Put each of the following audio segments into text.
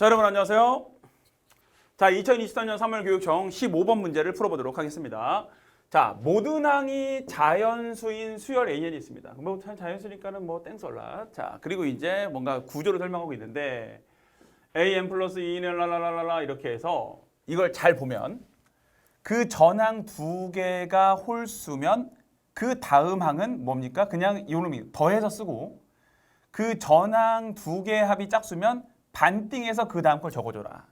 자, 여러분 안녕하세요. 자, 2023년 3월 교육청 15번 문제를 풀어보도록 하겠습니다. 자, 모든 항이 자연수인 수열 AN이 있습니다. 뭐 자- 자연수니까는 뭐 땡설라. 자, 그리고 이제 뭔가 구조를 설명하고 있는데 AN 플러스 2는 라라라라라 이렇게 해서 이걸 잘 보면 그 전항 두 개가 홀수면 그 다음 항은 뭡니까? 그냥 이놈이 더해서 쓰고 그 전항 두 개의 합이 짝수면 반띵해서 그 다음 걸 적어줘라.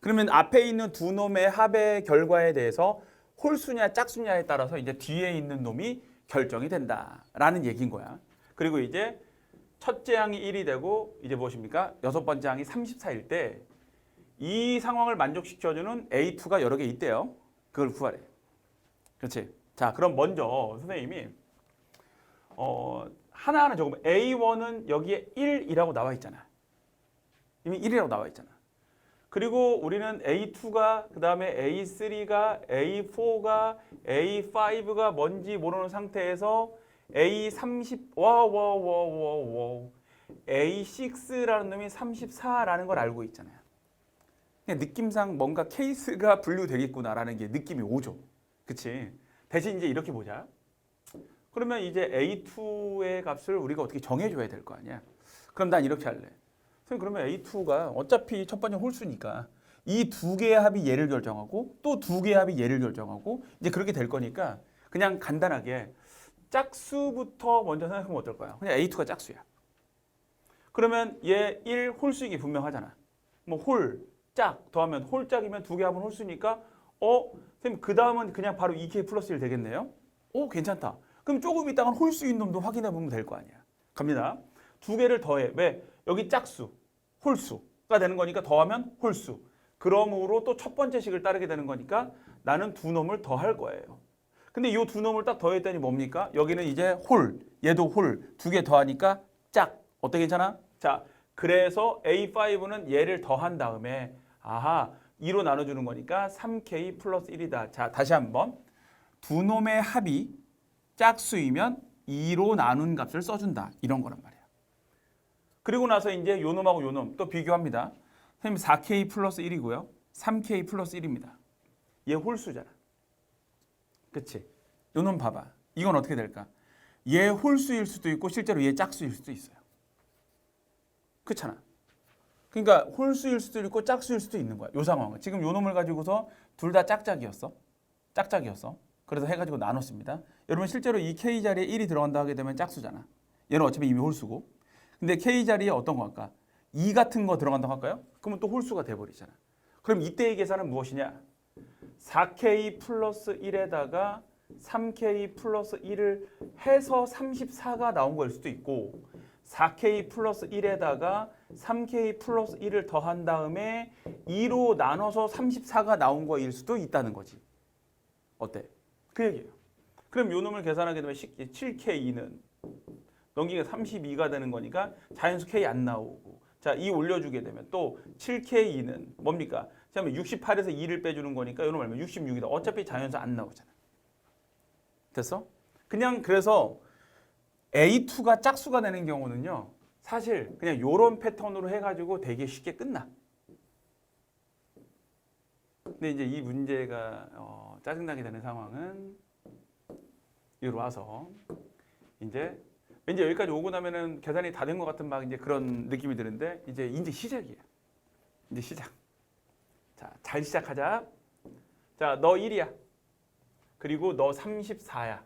그러면 앞에 있는 두 놈의 합의 결과에 대해서 홀수냐 짝수냐에 따라서 이제 뒤에 있는 놈이 결정이 된다라는 얘기인 거야. 그리고 이제 첫째 항이 1이 되고 이제 무엇입니까? 여섯 번째 항이 34일 때 이 상황을 만족시켜주는 A2가 여러 개 있대요. 그걸 구하래. 그렇지. 자, 그럼 먼저 선생님이 어, 하나하나 적으면 A1은 여기에 1이라고 나와 있잖아. 이미 1이라고 나와 있잖아. 그리고 우리는 A2가 그 다음에 A3가 A4가 A5가 뭔지 모르는 상태에서 A30 와와와와와 A6라는 놈이 34라는 걸 알고 있잖아요. 느낌상 뭔가 케이스가 분류되겠구나라는 게 느낌이 오죠. 그치? 대신 이제 이렇게 보자. 그러면 이제 A2의 값을 우리가 어떻게 정해줘야 될 거 아니야. 그럼 난 이렇게 할래. 선생님 그러면 A2가 어차피 첫 번째 홀수니까 이 두 개의 합이 얘를 결정하고 또 두 개의 합이 얘를 결정하고 이제 그렇게 될 거니까 그냥 간단하게 짝수부터 먼저 생각하면 어떨까요? 그냥 A2가 짝수야. 그러면 얘 1 홀수이기 분명하잖아. 뭐 홀, 짝 더하면 홀짝이면 두 개 합은 홀수니까 어? 선생님 그 다음은 그냥 바로 2K 플러스 1 되겠네요? 오 괜찮다. 그럼 조금 있다가 홀수인 놈도 확인해 보면 될 거 아니야. 갑니다. 두 개를 더해. 왜? 여기 짝수, 홀수가 되는 거니까 더하면 홀수. 그러므로 또 첫 번째 식을 따르게 되는 거니까 나는 두 놈을 더할 거예요. 근데 이 두 놈을 딱 더했더니 뭡니까? 여기는 이제 홀, 얘도 홀, 두 개 더하니까 짝. 어때 괜찮아? 자, 그래서 A5는 얘를 더한 다음에 아하, 2로 나눠주는 거니까 3K 플러스 1이다. 자, 다시 한번. 두 놈의 합이 짝수이면 2로 나눈 값을 써준다. 이런 거란 말이야. 그리고 나서 이제 요 놈하고 요놈 또 비교합니다. 선생님 4K 플러스 1이고요. 3K 플러스 1입니다. 얘 홀수잖아. 그치? 요놈 봐봐. 이건 어떻게 될까? 얘 홀수일 수도 있고 실제로 얘 짝수일 수도 있어요. 그렇잖아. 그러니까 홀수일 수도 있고 짝수일 수도 있는 거야. 요 상황은. 지금 요 놈을 가지고서 둘 다 짝짝이었어. 짝짝이었어. 그래서 해가지고 나눴습니다. 여러분 실제로 이 K 자리에 1이 들어간다 하게 되면 짝수잖아. 얘는 어차피 이미 홀수고. 근데 K 자리에 어떤 거 할까? 2 같은 거 들어간다고 할까요? 그러면 또 홀수가 돼버리잖아. 그럼 이때의 계산은 무엇이냐? 4K 플러스 1에다가 3K 플러스 1을 해서 34가 나온 거일 수도 있고 4K 플러스 1에다가 3K 플러스 1을 더한 다음에 2로 나눠서 34가 나온 거일 수도 있다는 거지. 어때? 그 얘기예요. 그럼 요 놈을 계산하게 되면 7K는 넘기가 32가 되는 거니까 자연수 K 안 나오고 자, 2 올려주게 되면 또 7K2는 뭡니까? 그러면 68에서 2를 빼주는 거니까 요놈 얼마? 66이다. 어차피 자연수 안 나오잖아. 됐어? 그냥 그래서 A2가 짝수가 되는 경우는요. 사실 그냥 요런 패턴으로 해가지고 되게 쉽게 끝나. 근데 이제 이 문제가 어, 짜증나게 되는 상황은 여기로 와서 이제 왠지 여기까지 오고 나면은 계산이 다 된 것 같은 막 이제 그런 느낌이 드는데 이제 이제 시작이야. 이제 시작. 자, 잘 시작하자. 자, 너 1이야. 그리고 너 34야.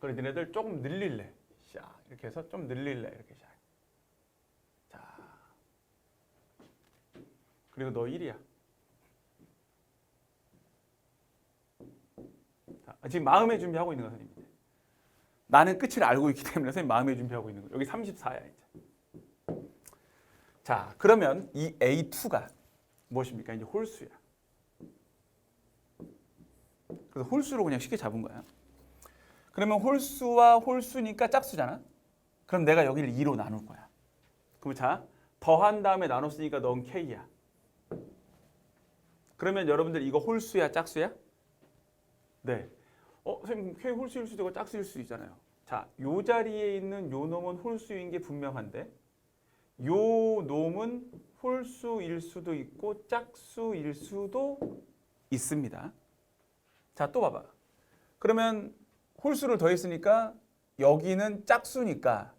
그래 너네들 조금 늘릴래. 자, 이렇게 해서 좀 늘릴래. 이렇게 자. 자. 그리고 너 1이야. 자, 지금 마음의 준비하고 있는 거 선생님. 나는 끝을 알고 있기 때문에 선생님 마음의 준비하고 있는 거. 여기 34야 이제. 자, 그러면 이 A2가 무엇입니까? 이제 홀수야. 그래서 홀수로 그냥 쉽게 잡은 거야. 그러면 홀수와 홀수니까 짝수잖아. 그럼 내가 여기를 2로 나눌 거야. 그럼 자, 더한 다음에 나눴으니까 넌 K야. 그러면 여러분들 이거 홀수야, 짝수야? 네. 어, 선생님 K 홀수일 수도 있고 짝수일 수도 있잖아요. 자, 요 자리에 있는 요 놈은 홀수인 게 분명한데 요 놈은 홀수일 수도 있고 짝수일 수도 있습니다. 자, 또 봐봐. 그러면 홀수를 더했으니까 여기는 짝수니까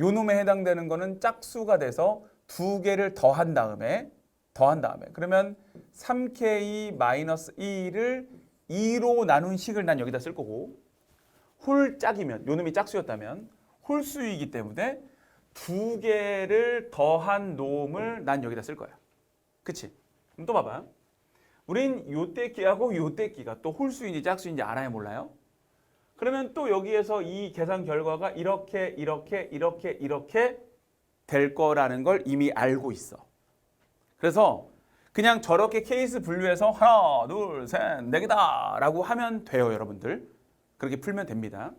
요 놈에 해당되는 거는 짝수가 돼서 두 개를 더한 다음에 더한 다음에 그러면 3k 2를 2로 나눈 식을 난 여기다 쓸 거고 홀 짝이면 요 놈이 짝수였다면 홀수이기 때문에 두 개를 더한 놈을 난 여기다 쓸 거야. 그치? 그럼 또 봐봐. 우린 요때 끼하고 요때 끼가 또 홀수인지 짝수인지 알아야 몰라요? 그러면 또 여기에서 이 계산 결과가 이렇게 이렇게 이렇게 이렇게 될 거라는 걸 이미 알고 있어. 그래서 그냥 저렇게 케이스 분류해서 하나, 둘, 셋, 네 개다 라고 하면 돼요, 여러분들. 그렇게 풀면 됩니다.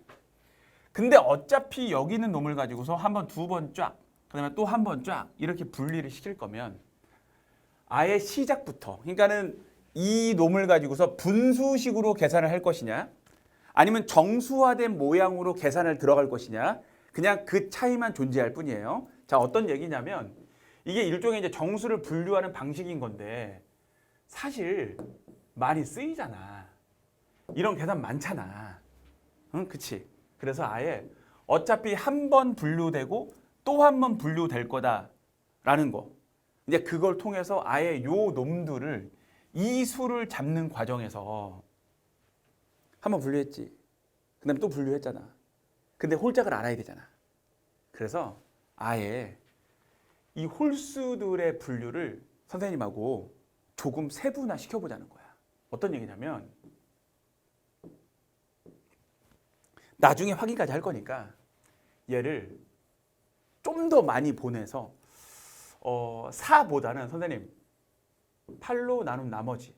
근데 어차피 여기 있는 놈을 가지고서 한 번, 두 번 쫙, 그 다음에 또 한 번 쫙 이렇게 분리를 시킬 거면 아예 시작부터, 그러니까는 이 놈을 가지고서 분수식으로 계산을 할 것이냐, 아니면 정수화된 모양으로 계산을 들어갈 것이냐, 그냥 그 차이만 존재할 뿐이에요. 자, 어떤 얘기냐면 이게 일종의 이제 정수를 분류하는 방식인 건데 사실 많이 쓰이잖아. 이런 계산 많잖아. 응, 그치? 그래서 아예 어차피 한 번 분류되고 또 한 번 분류될 거다라는 거. 이제 그걸 통해서 아예 요 놈들을 이 수를 잡는 과정에서 한 번 분류했지. 그 다음에 또 분류했잖아. 근데 홀짝을 알아야 되잖아. 그래서 아예 이 홀수들의 분류를 선생님하고 조금 세분화 시켜보자는 거야. 어떤 얘기냐면 나중에 확인까지 할 거니까 얘를 좀 더 많이 보내서 어, 4보다는 선생님 8로 나눈 나머지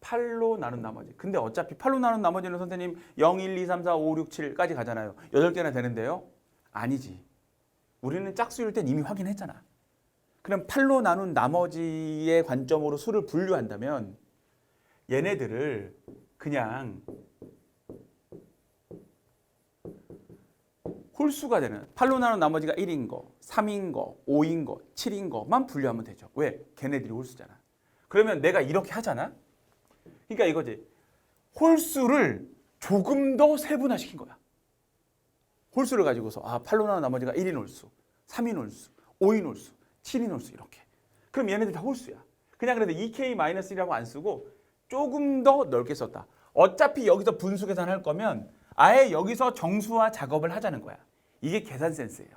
8로 나눈 나머지. 근데 어차피 8로 나눈 나머지는 선생님 0, 1, 2, 3, 4, 5, 6, 7까지 가잖아요. 8개나 되는데요? 아니지 우리는 짝수일 땐 이미 확인했잖아 그럼 8로 나눈 나머지의 관점으로 수를 분류한다면 얘네들을 그냥 홀수가 되는 8로 나눈 나머지가 1인 거, 3인 거, 5인 거, 7인 거만 분류하면 되죠. 왜? 걔네들이 홀수잖아. 그러면 내가 이렇게 하잖아. 그러니까 이거지. 홀수를 조금 더 세분화시킨 거야. 홀수를 가지고서 아 8로 나눈 나머지가 1인 홀수, 3인 홀수, 5인 홀수, 7인 홀수 이렇게. 그럼 얘네들 다 홀수야. 그냥 그래도 2k-1이라고 안 쓰고 조금 더 넓게 썼다. 어차피 여기서 분수 계산할 거면 아예 여기서 정수화 작업을 하자는 거야. 이게 계산 센스예요.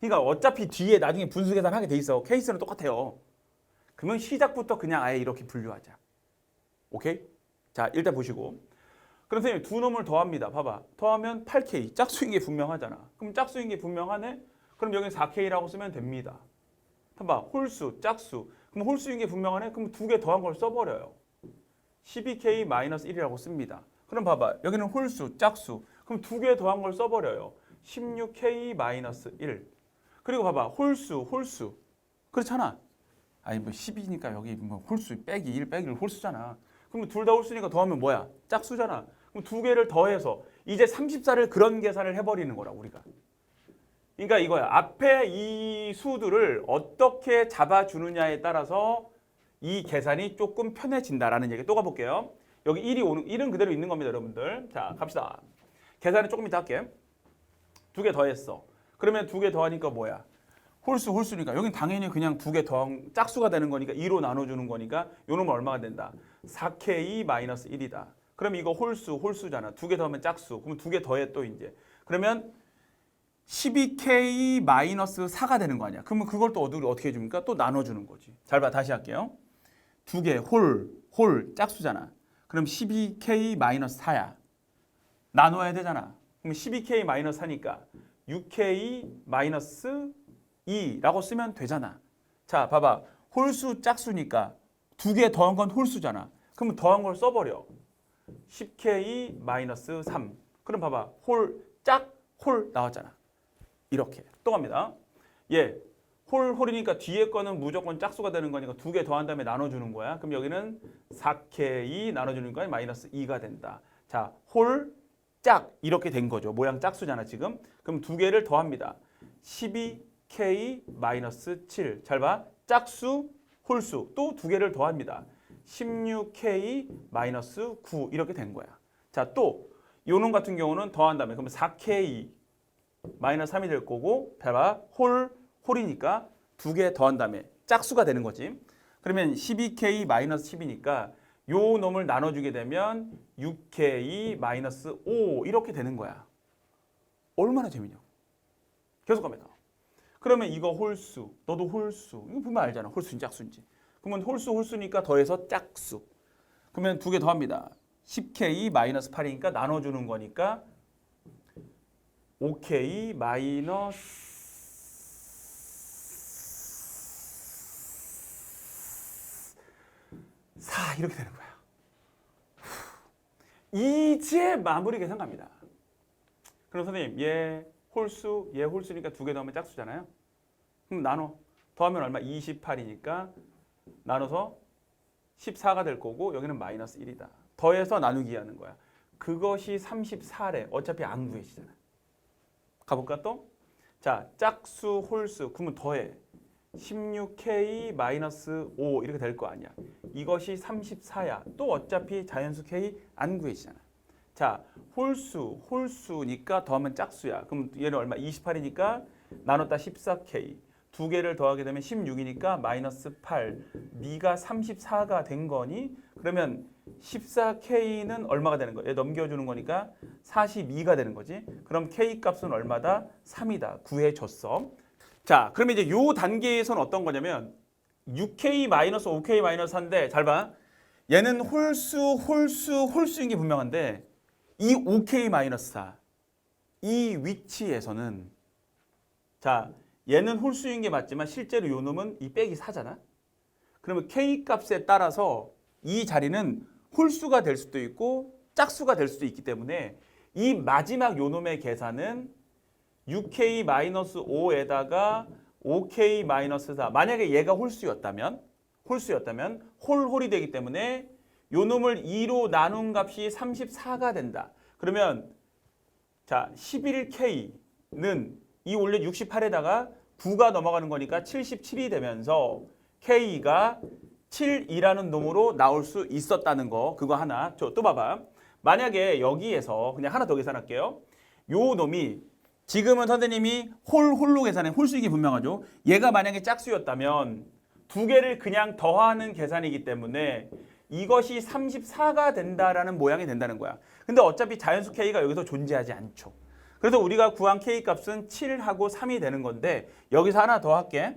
그러니까 어차피 뒤에 나중에 분수 계산하게 돼 있어. 케이스는 똑같아요. 그러면 시작부터 그냥 아예 이렇게 분류하자. 오케이? 자, 일단 보시고. 그럼 선생님 두 놈을 더합니다. 봐봐. 더하면 8K. 짝수인 게 분명하잖아. 그럼 짝수인 게 분명하네? 그럼 여기 4K라고 쓰면 됩니다. 봐봐. 홀수, 짝수. 그럼 홀수인 게 분명하네? 그럼 두 개 더한 걸 써버려요. 12K-1이라고 씁니다. 그럼 봐봐. 여기는 홀수, 짝수. 그럼 두 개 더한 걸 써버려요. 16K-1. 그리고 봐봐. 홀수, 홀수. 그렇잖아. 아니 뭐 10이니까 여기 뭐 홀수 빼기 1 빼기 1 홀수잖아. 그럼 둘 다 홀수니까 더하면 뭐야? 짝수잖아. 그럼 두 개를 더해서 이제 34를 그런 계산을 해버리는 거라 우리가. 그러니까 이거야. 앞에 이 수들을 어떻게 잡아주느냐에 따라서 이 계산이 조금 편해진다라는 얘기 또 가볼게요. 여기 1이 오는 1은 그대로 있는 겁니다, 여러분들. 자, 갑시다. 계산을 조금 이따 할게. 두 개 더했어. 그러면 두 개 더하니까 뭐야? 홀수 홀수니까 여긴 당연히 그냥 두 개 더한 짝수가 되는 거니까 2로 나눠주는 거니까 요 놈은 얼마가 된다? 4k-1이다. 그럼 이거 홀수 홀수잖아. 두 개 더하면 짝수. 그럼 두 개 더해 또 이제. 그러면 12k-4가 되는 거 아니야. 그러면 그걸 또 어떻게 해줍니까? 또 나눠주는 거지. 잘 봐, 다시 할게요. 두 개, 홀, 홀, 짝수잖아. 그럼 12k-4야. 나눠야 되잖아. 그럼 12k-4니까 6k-2라고 쓰면 되잖아. 자, 봐봐. 홀수, 짝수니까 두 개 더한 건 홀수잖아. 그럼 더한 걸 써버려. 10k-3. 그럼 봐봐. 홀, 짝, 홀 나왔잖아. 이렇게. 또 갑니다. 예. 홀, 홀이니까 뒤에 거는 무조건 짝수가 되는 거니까 두 개 더한 다음에 나눠주는 거야. 그럼 여기는 4k 나눠주는 거야. 마이너스 2가 된다. 자, 홀, 짝 이렇게 된 거죠. 모양 짝수잖아 지금. 그럼 두 개를 더합니다. 12k 10K 마이너스 7. 잘 봐. 짝수, 홀수 또 두 개를 더합니다. 16K 마이너스 9 이렇게 된 거야. 자, 또 요놈 같은 경우는 더한 다음에 그러면 4K 마이너스 3이 될 거고 봐봐. 홀 홀이니까 두 개 더한 다음에 짝수가 되는 거지. 그러면 12K 마이너스 10이니까 요 놈을 나눠주게 되면 6K 마이너스 5 이렇게 되는 거야. 얼마나 재미냐고. 계속 갑니다. 그러면 이거 홀수, 너도 홀수. 이거 보면 알잖아. 홀수인지 짝수인지. 그러면 홀수 홀수니까 더해서 짝수. 그러면 두 개 더합니다. 10K 마이너스 8이니까 나눠주는 거니까 5K 마이너스 4 이렇게 되는 거야. 이제 마무리 계산 갑니다. 그럼 선생님 얘 홀수 얘 홀수니까 두 개 더하면 짝수잖아요. 그럼 나눠 더하면 얼마? 28이니까 나눠서 14가 될 거고 여기는 마이너스 1이다. 더해서 나누기 하는 거야. 그것이 34래. 어차피 안 구해지잖아. 가볼까 또? 자, 짝수 홀수 그러면 더해. 16K 마이너스 5 이렇게 될 거 아니야. 이것이 34야. 또 어차피 자연수 K 안 구해지잖아. 자, 홀수, 홀수니까 더하면 짝수야. 그럼 얘는 얼마? 28이니까 나눴다 14K. 두 개를 더하게 되면 16이니까 마이너스 8. 네가 34가 된 거니? 그러면 14K는 얼마가 되는? 얘 넘겨주는 거니까 42가 되는 거지. 그럼 K 값은 얼마다? 3이다. 구해줬어. 자, 그러면 이제 요 단계에서는 어떤 거냐면 6K 마이너스 5K 마이너스 한데 잘 봐. 얘는 홀수, 홀수, 홀수인 게 분명한데 이 5K 마이너스 4. 이 위치에서는 자, 얘는 홀수인 게 맞지만 실제로 요 놈은 이 빼기 4잖아. 그러면 K 값에 따라서 이 자리는 홀수가 될 수도 있고 짝수가 될 수도 있기 때문에 이 마지막 요 놈의 계산은 6K-5에다가 5K-4 만약에 얘가 홀수였다면 홀수였다면 홀홀이 되기 때문에 요 놈을 2로 나눈 값이 34가 된다. 그러면 자 11K는 이 원래 68에다가 9가 넘어가는 거니까 77이 되면서 K가 7이라는 놈으로 나올 수 있었다는 거. 그거 하나. 저 또 봐봐. 만약에 여기에서 그냥 하나 더 계산할게요. 요 놈이 지금은 선생님이 홀 홀로 계산해. 홀수이기 분명하죠. 얘가 만약에 짝수였다면 두 개를 그냥 더하는 계산이기 때문에 이것이 34가 된다라는 모양이 된다는 거야. 근데 어차피 자연수 K가 여기서 존재하지 않죠 그래서 우리가 구한 K 값은 7하고 3이 되는 건데 여기서 하나 더 할게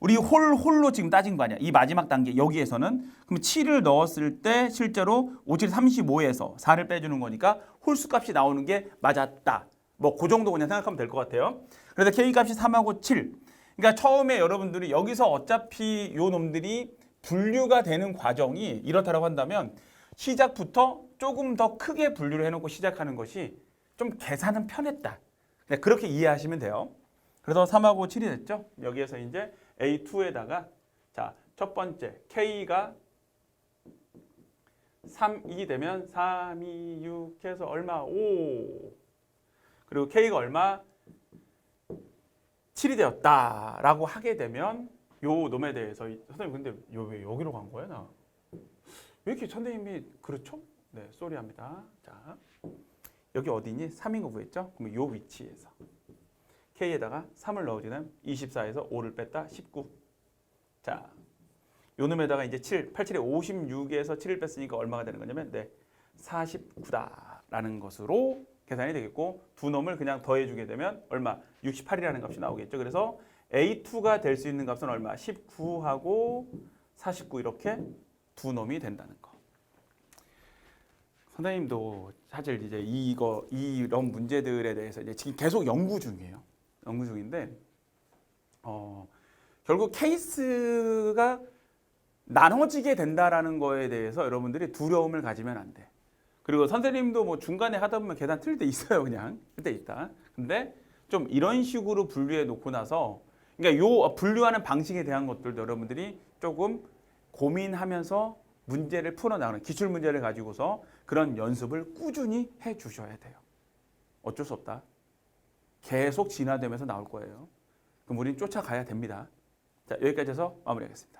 우리 홀 홀로 지금 따진 거 아니야. 이 마지막 단계 여기에서는 그럼 7을 넣었을 때 실제로 57 35에서 4를 빼주는 거니까 홀수 값이 나오는 게 맞았다. 뭐 그 정도 그냥 생각하면 될 것 같아요. 그래서 K 값이 3하고 7. 그러니까 처음에 여러분들이 여기서 어차피 요 놈들이 분류가 되는 과정이 이렇다라고 한다면 시작부터 조금 더 크게 분류를 해놓고 시작하는 것이 좀 계산은 편했다. 네, 그렇게 이해하시면 돼요. 그래서 3하고 7이 됐죠. 여기에서 이제 A2에다가 자, 첫 번째 K가 3이 되면 3, 2, 6 해서 얼마? 5. 그리고 K가 얼마? 7이 되었다라고 하게 되면 요 놈에 대해서 이- 선생님 근데 요 왜 여기로 간 거야 나? 왜 이렇게 선생님이 그렇죠? 네, 쏘리합니다. 자, 여기 어디니? 3인 거 구했죠? 그럼 요 위치에서 K에다가 3을 넣어주면 24에서 5를 뺐다 19. 자, 요 놈에다가 이제 7, 87에 56에서 7을 뺐으니까 얼마가 되는 거냐면 네, 49다라는 것으로 계산이 되겠고 두 놈을 그냥 더해주게 되면 얼마? 68이라는 값이 나오겠죠. 그래서 A2가 될 수 있는 값은 얼마? 19하고 49 이렇게 두 놈이 된다는 거. 선생님도 사실 이제 이거 이런 문제들에 대해서 이제 지금 계속 연구 중이에요. 연구 중인데 어, 결국 케이스가 나눠지게 된다라는 거에 대해서 여러분들이 두려움을 가지면 안 돼. 그리고 선생님도 뭐 중간에 하다 보면 계산 틀릴 때 있어요, 그냥 그때 있다. 근데 좀 이런 식으로 분류해 놓고 나서 그러니까 요 분류하는 방식에 대한 것들도 여러분들이 조금 고민하면서 문제를 풀어 나가는 기출 문제를 가지고서 그런 연습을 꾸준히 해 주셔야 돼요. 어쩔 수 없다. 계속 진화되면서 나올 거예요. 그럼 우리는 쫓아가야 됩니다. 자, 여기까지 해서 마무리하겠습니다.